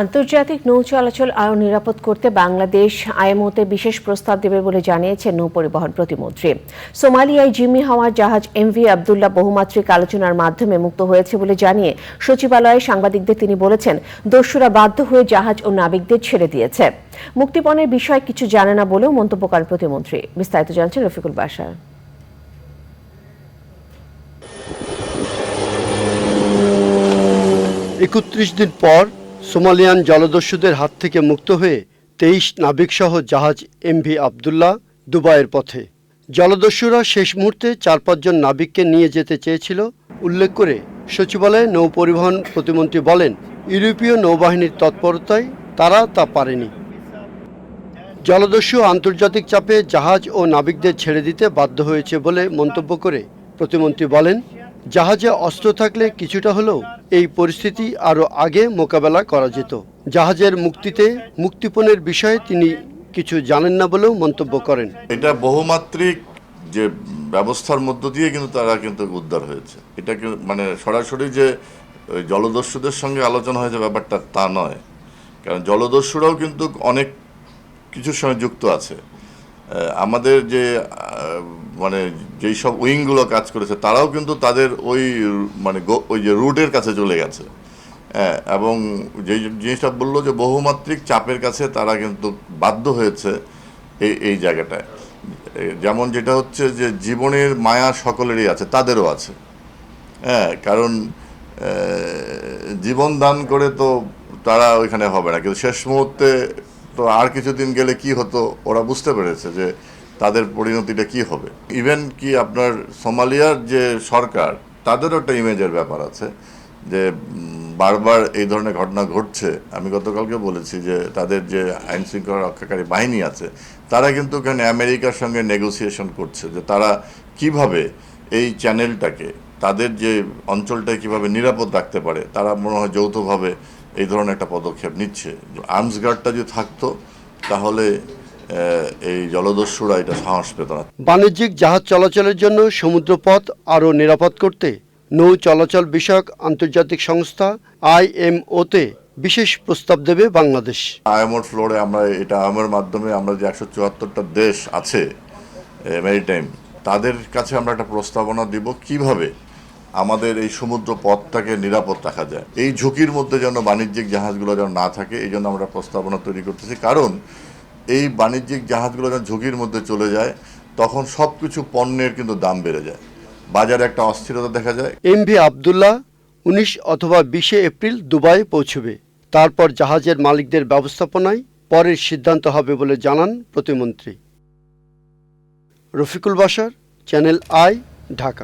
আন্তর্জাতিক নৌ চলাচল আরও নিরাপদ করতে বাংলাদেশ আইএমওতে বিশেষ প্রস্তাব দেবে বলে জানিয়েছেন নৌ পরিবহন প্রতিমন্ত্রী। সোমালিয়ায় জিম্মি হওয়া জাহাজ এমভি আবদুল্লাহ বহুমাত্রিক আলোচনার মাধ্যমে মুক্ত হয়েছে বলে জানিয়ে সচিবালয়ে সাংবাদিকদের তিনি বলেছেন, দস্যুরা বাধ্য হয়ে জাহাজ ও নাবিকদের ছেড়ে দিয়েছে। মুক্তিপণের বিষয়ে কিছু জানে না বলেও মন্তব্য করেন প্রতিমন্ত্রী। বিস্তারিত জানছেন রফিকুল বাসার। একত্রিশ দিন পর সোমালিয়ান জলদস্যুদের হাত থেকে মুক্ত হয়ে তেইশ নাবিকসহ জাহাজ এমভি আবদুল্লাহ দুবাইয়ের পথে। জলদস্যুরা শেষ মুহূর্তে চার পাঁচজন নাবিককে নিয়ে যেতে চেয়েছিল। উল্লেখ করে সচিবালয়ে নৌ পরিবহন প্রতিমন্ত্রী বলেন, ইউরোপীয় নৌবাহিনীর তৎপরতায় তারা তা পারেনি। জলদস্যু আন্তর্জাতিক চাপে জাহাজ ও নাবিকদের ছেড়ে দিতে বাধ্য হয়েছে বলে মন্তব্য করে প্রতিমন্ত্রী বলেন জাহাজে অস্ত্র থাকলে কিছুটা হলেও এই পরিস্থিতি আরও আগে মোকাবেলা করা যেত। জাহাজের মুক্তিতে মুক্তিপণের বিষয়ে তিনি কিছু জানেন না বলেও মন্তব্য করেন। এটা বহুমাত্রিক যে ব্যবস্থার মধ্য দিয়ে কিন্তু তারা কিন্তু উদ্ধার হয়েছে। এটা মানে সরাসরি যে জলদস্যুদের সঙ্গে আলোচনা হয়েছে ব্যাপারটা তা নয়। কারণ জলদস্যুরাও কিন্তু অনেক কিছুর সঙ্গে যুক্ত আছে। আমাদের যে মানে যেই সব উইংগুলো কাজ করেছে তারাও কিন্তু তাদের ওই মানে ওই যে রুটের কাছে চলে গেছে। হ্যাঁ, এবং যে জিনিসটা বলল যে বহুমাত্রিক চাপের কাছে তারা কিন্তু বাধ্য হয়েছে এই এই জায়গাটায়। যেমন যেটা হচ্ছে যে জীবনের মায়া সকলেরই আছে তাদেরও আছে। হ্যাঁ কারণ জীবন দান করে তো তারা ওইখানে হবে না। কিন্তু শেষ মুহূর্তে তো আর কিছুদিন গেলে কি হতো ওরা বুঝতে পেরেছে যে তাদের পরিণতিটা কি হবে? ইভেন কি আপনার সোমালিয়ার যে সরকার, তাদেরও একটা ইমেজের ব্যাপার আছে যে বারবার এই ধরনের ঘটনা ঘটছে। আমি গতকালকে বলেছি যে, তাদের যে আইন শৃঙ্খলা রক্ষাকারী বাহিনী আছে, তারা কিন্তু এখানে আমেরিকার সঙ্গে নেগোসিয়েশন করছে? যে তারা কীভাবে এই চ্যানেলটাকে তাদের যে অঞ্চলটাকে কীভাবে নিরাপদ রাখতে পারে, তারা মনে হয় যৌথভাবে এই ধরনের একটা পদক্ষেপ নিচ্ছে। আর্মস গার্ডটা যদি থাকতো, তাহলে এই জলদস্যুরা এটা সাহস পেত না। বাণিজ্যিক জাহাজ চলাচলের জন্য সমুদ্রপথ আরও নিরাপদ করতে নৌ চলাচল বিষয়ক আন্তর্জাতিক সংস্থা আইএমওতে বিশেষ প্রস্তাব দেবে বাংলাদেশ। আইএমওর ফ্লোরে আমরা এটা আইএমওর মাধ্যমে আমরা যে একশো চুয়াত্তরটা দেশ আছে মেরিটাইম তাদের কাছে আমরা একটা প্রস্তাবনা দিব কীভাবে আমাদের এই সমুদ্র পথটাকে নিরাপদ রাখা যায়। এই ঝুঁকির মধ্যে যেন বাণিজ্যিক জাহাজগুলো যেন না থাকে এই জন্য আমরা প্রস্তাবনা তৈরি করতেছি। কারণ এই বাণিজ্যিক জাহাজগুলো যখন ঝুঁকির মধ্যে চলে যায়, তখন সব কিছু পণ্যের কিন্তু দাম বেড়ে যায়। বাজারে একটা অস্থিরতা দেখা যায়। এমভি আবদুল্লাহ উনিশ অথবা বিশে এপ্রিল দুবাই পৌঁছবে। তারপর জাহাজের মালিকদের ব্যবস্থাপনায় পরের সিদ্ধান্ত হবে বলে জানান প্রতিমন্ত্রী। রফিকুল বাসার চ্যানেল আই, ঢাকা।